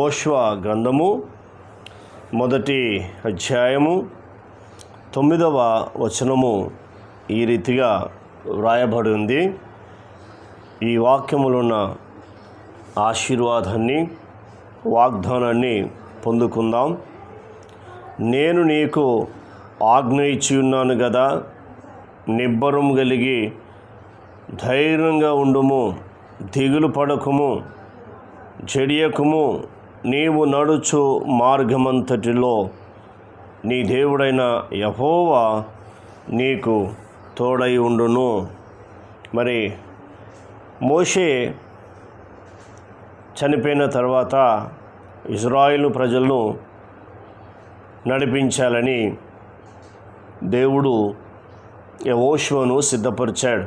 ఓష్వ గ్రంథము మొదటి అధ్యాయము తొమ్మిదవ వచనము ఈ రీతిగా వ్రాయబడి ఉంది. ఈ వాక్యములున్న ఆశీర్వాదాన్ని వాగ్దానాన్ని పొందుకుందాం. నేను నీకు ఆజ్ఞ ఇచ్చి ఉన్నాను కదా నిబ్బరం కలిగి ధైర్యంగా ఉండుము దిగులు పడకుము చెడియకము నీవు నడుచు మార్గమంతటిలో నీ దేవుడైన యహోవా నీకు తోడై ఉండును. మరి మోషే చనిపోయిన తర్వాత ఇజ్రాయిల్ ప్రజలను నడిపించాలని దేవుడు యహోష్వను సిద్ధపరిచాడు.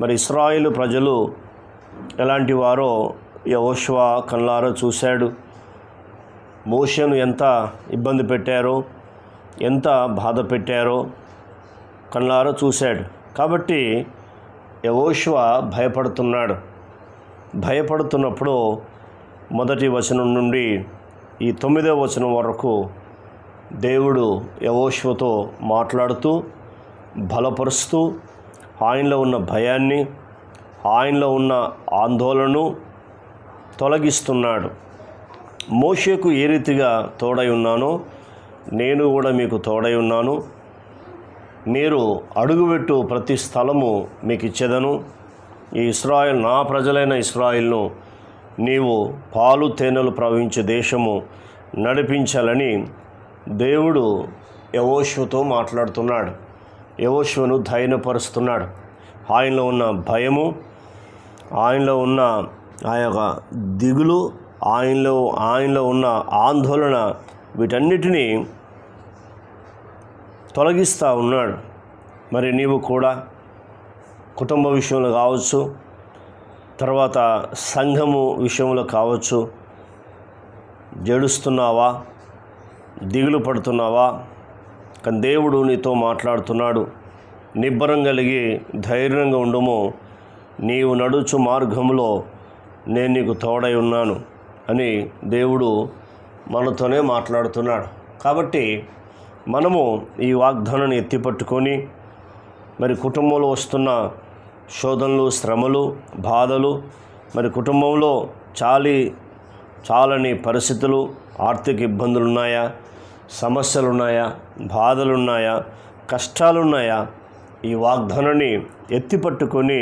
మరి ఇస్రాయిల్ ప్రజలు ఎలాంటి వారో యహోష్వా కళ్ళారా చూశాడు. మోషను ఎంత ఇబ్బంది పెట్టారో ఎంత బాధ పెట్టారో కళ్ళారా చూశాడు. కాబట్టి యహోష్వ భయపడుతున్నాడు. భయపడుతున్నప్పుడు మొదటి వచనం నుండి ఈ తొమ్మిదవ వచనం వరకు దేవుడు యవోష్వతో మాట్లాడుతూ బలపరుస్తూ ఆయనలో ఉన్న భయాన్ని ఆయనలో ఉన్న ఆందోళనను తొలగిస్తున్నాడు. మోషేకు ఏ రీతిగా తోడై ఉన్నానో నేను కూడా మీకు తోడై ఉన్నాను. మీరు అడుగుపెట్టు ప్రతి స్థలము మీకు ఇచ్చేదను. ఈ ఇస్రాయల్ నా ప్రజలైన ఇస్రాయిల్ను నీవు పాలు తేనెలు ప్రవహించే దేశము నడిపించాలని దేవుడు యవోష్వతో మాట్లాడుతున్నాడు. యవోష్వను ధైర్యపరుస్తున్నాడు. ఆయనలో ఉన్న భయము ఆయనలో ఉన్న ఆ యొక్క దిగులు ఆయనలో ఆయనలో ఉన్న ఆందోళన వీటన్నిటినీ తొలగిస్తూ ఉన్నాడు. మరి నీవు కూడా కుటుంబ విషయంలో కావచ్చు తర్వాత సంఘము విషయంలో కావచ్చు జడుస్తున్నావా దిగులు పడుతున్నావా? కానీ దేవుడు నీతో మాట్లాడుతున్నాడు. నిబ్బరం కలిగి ధైర్యంగా ఉండము. నీవు నడుచు మార్గంలో నేను నీకు తోడై ఉన్నాను అని దేవుడు మనతోనే మాట్లాడుతున్నాడు. కాబట్టి మనము ఈ వాగ్దానాన్ని ఎత్తిపట్టుకొని మరి కుటుంబంలో వస్తున్న శోధనలు శ్రమలు బాధలు మరి కుటుంబంలో చాలి చాలని పరిస్థితులు ఆర్థిక ఇబ్బందులు ఉన్నాయా సమస్యలు ఉన్నాయా బాధలు ఉన్నాయా కష్టాలు ఉన్నాయా ఈ వాగ్దానాన్ని ఎత్తిపట్టుకొని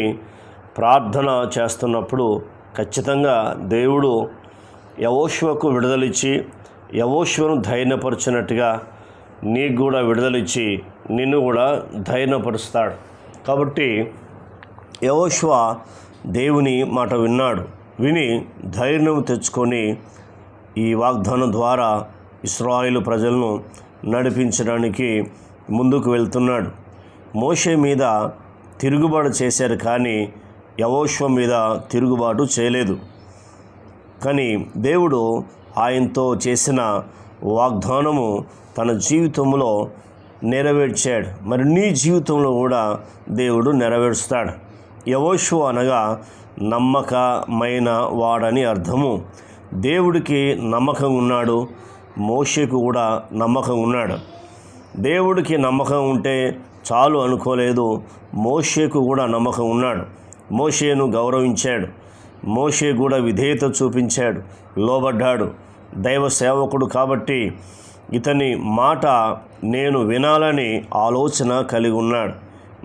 ప్రార్థన చేస్తున్నప్పుడు ఖచ్చితంగా దేవుడు యవోష్వకు విడుదలిచ్చి యవోశ్వను ధైర్యపరిచినట్టుగా నీకు కూడా విడుదలిచ్చి నిన్ను కూడా ధైర్యపరుస్తాడు. కాబట్టి యవోష్వ దేవుని మాట విన్నాడు. విని ధైర్యం తెచ్చుకొని ఈ వాగ్దానం ద్వారా ఇస్రాయిల్ ప్రజలను నడిపించడానికి ముందుకు వెళ్తున్నాడు. మోషే మీద తిరుగుబాటు చేశారు కానీ యవోశ్వ మీద తిరుగుబాటు చేయలేదు. కానీ దేవుడు ఆయనతో చేసిన వాగ్దానము తన జీవితంలో నెరవేర్చాడు. మరి నీ జీవితంలో కూడా దేవుడు నెరవేరుస్తాడు. యవోషు అనగా నమ్మకమైన వాడని అర్థము. దేవుడికి నమ్మకం ఉన్నాడు. మోషకు కూడా నమ్మకం ఉన్నాడు. దేవుడికి నమ్మకం ఉంటే చాలు అనుకోలేదు. మోషకు కూడా నమ్మకం ఉన్నాడు. మోషేను గౌరవించాడు. మోషే కూడా విధేయత చూపించాడు. లోబడ్డాడు. దైవ సేవకుడు కాబట్టి ఇతని మాట నేను వినాలని ఆలోచన కలిగి ఉన్నాడు.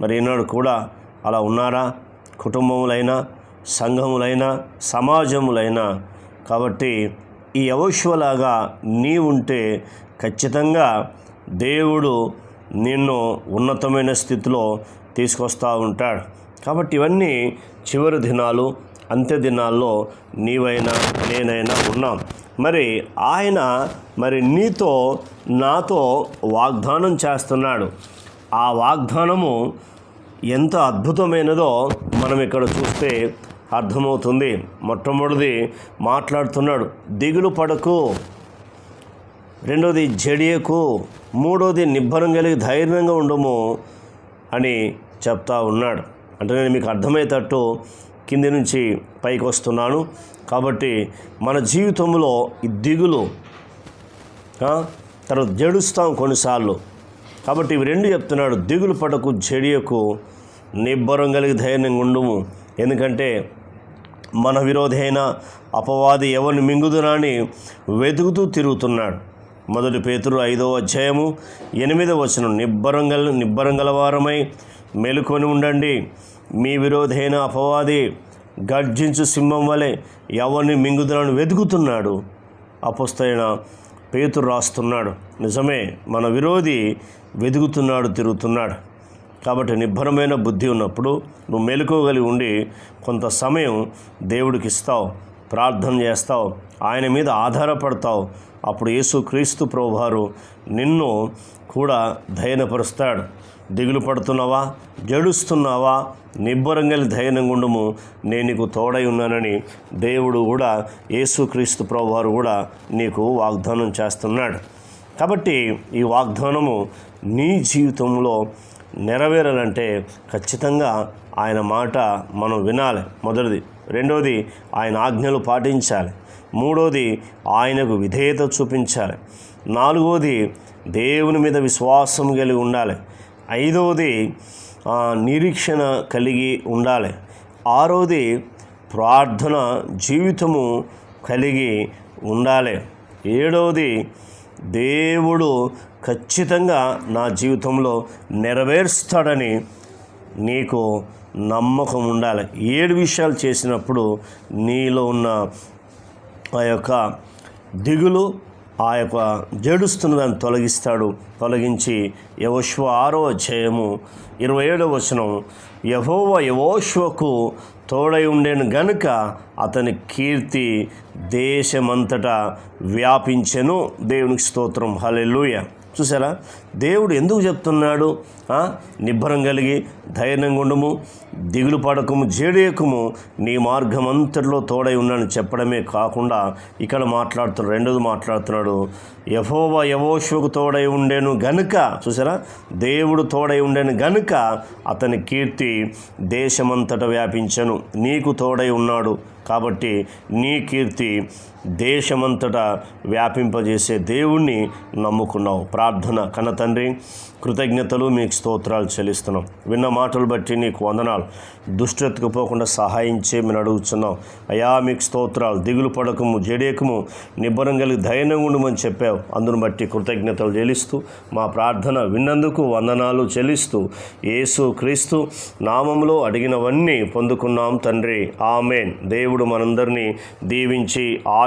మరి ఈనాడు కూడా అలా ఉన్నారా? కుటుంబములైనా సంఘములైనా సమాజములైనా. కాబట్టి ఈ అవశ్వలాగా నీ ఉంటే ఖచ్చితంగా దేవుడు నిన్ను ఉన్నతమైన స్థితిలో తీసుకొస్తూ ఉంటాడు. కాబట్టి ఇవన్నీ చివరి దినాలు అంత్య దినాల్లో నీవైనా నేనైనా ఉన్నాం. మరి ఆయన మరి నీతో నాతో వాగ్దానం చేస్తున్నాడు. ఆ వాగ్దానము ఎంత అద్భుతమైనదో మనం ఇక్కడ చూస్తే అర్థమవుతుంది. మొట్టమొదటిది మాట్లాడుతున్నాడు దిగులు పడకు. రెండోది జడియకు. మూడోది నిబ్బరం కలిగి ధైర్యంగా ఉండము అని చెప్తా ఉన్నాడు. అంటే నేను మీకు అర్థమయ్యేటట్టు కింది నుంచి పైకి వస్తున్నాను. కాబట్టి మన జీవితంలో ఈ దిగులు తర్వాత జడుస్తాం కొన్నిసార్లు. కాబట్టి ఇవి రెండు చెప్తున్నాడు దిగులు పడకు జడియకు నిబ్బరం కలిగి ధైర్యంగా ఉండము. ఎందుకంటే మన విరోధైన అపవాది ఎవరిని మింగుదునని వెతుకుతూ తిరుగుతున్నాడు. మొదటి పేతురు ఐదవ అధ్యాయము ఎనిమిదవ వచనం నిబ్బరం గల నిబ్బరం గలవారమై మెలుకొని ఉండండి. మీ విరోధైన అపవాది గర్జించు సింహం వలె ఎవరిని మింగుదలను వెతుకుతున్నాడు? అపస్తైన పేతురు రాస్తున్నాడు. నిజమే మన విరోధి వెతుకుతున్నాడు తిరుగుతున్నాడు. కాబట్టి నిబ్బరమైన బుద్ధి ఉన్నప్పుడు నువ్వు మెలుకోగలిగి ఉండి కొంత సమయం దేవుడికి ఇస్తావు. ప్రార్థన చేస్తావు ఆయన మీద ఆధారపడతావు. అప్పుడు యేసు క్రీస్తు ప్రభువారు నిన్ను కూడా ధైర్యపరుస్తాడు దిగులు పడుతున్నావా? జడుస్తున్నావా? నిబ్బరం కలిగి ధైర్యంగా ఉండుము. నేను నీకు తోడై ఉన్నానని దేవుడు కూడా యేసుక్రీస్తు ప్రభువారు కూడా నీకు వాగ్దానం చేస్తున్నాడు. కాబట్టి ఈ వాగ్దానము నీ జీవితంలో నెరవేరాలంటే ఖచ్చితంగా ఆయన మాట మనం వినాలి. మొదటిది రెండవది ఆయన ఆజ్ఞలు పాటించాలి. మూడవది ఆయనకు విధేయత చూపించాలి. నాలుగవది దేవుని మీద విశ్వాసం కలిగి ఉండాలి. ఐదవది నిరీక్షణ కలిగి ఉండాలి. ఆరోది ప్రార్థన జీవితము కలిగి ఉండాలి. ఏడవది దేవుడు ఖచ్చితంగా నా జీవితంలో నెరవేరుస్తాడని నీకు నమ్మకం ఉండాలి. ఏడు విషయాలు చేసినప్పుడు నీలో ఉన్న ఆ యొక్క దిగులు ఆ యొక్క జడుస్తున్న దాన్ని తొలగిస్తాడు. తొలగించి యవోశ్వ ఆరో అధ్యాయము ఇరవై ఏడవ వచనం యహోవ యవోశ్వకు తోడై ఉండేను గనుక అతని కీర్తి దేశమంతటా వ్యాపించెను. దేవునికి స్తోత్రం. హల్లెలూయ. చూసారా దేవుడు ఎందుకు చెప్తున్నాడు? నిబ్బరం కలిగి ధైర్యంగా ఉండము దిగులు పడకము జేడేయకము నీ మార్గం అంతటిలో తోడై ఉన్నాను చెప్పడమే కాకుండా ఇక్కడ మాట్లాడుతున్నాడు రెండోది మాట్లాడుతున్నాడు యహోవా యవోశ్వకు తోడై ఉండేను గనుక చూసారా దేవుడు తోడై ఉండేను గనుక అతని కీర్తి దేశమంతట వ్యాపించను. నీకు తోడై ఉన్నాడు. కాబట్టి నీ కీర్తి దేశమంతటా వ్యాపింపజేసే దేవుణ్ణి నమ్ముకున్నావు. ప్రార్థన కన్న తండ్రి కృతజ్ఞతలు మీకు స్తోత్రాలు చెల్లిస్తున్నాం. విన్న మాటలు బట్టి నీకు వందనాలు. దుష్టతకు పోకుండా సహాయం చేయమని అడుగుతున్నాం అయా మీకు స్తోత్రాలు. దిగులు పడకము జడేకము నిబ్బరం కలిగి దయనం ఉండమని చెప్పావు. అందును బట్టి కృతజ్ఞతలు చెల్లిస్తూ మా ప్రార్థన విన్నందుకు వందనాలు చెల్లిస్తూ యేసు క్రీస్తు నామంలో అడిగినవన్నీ పొందుకున్నాం తండ్రి. ఆమెన్. దేవుడు మనందరినీ దీవించి ఆ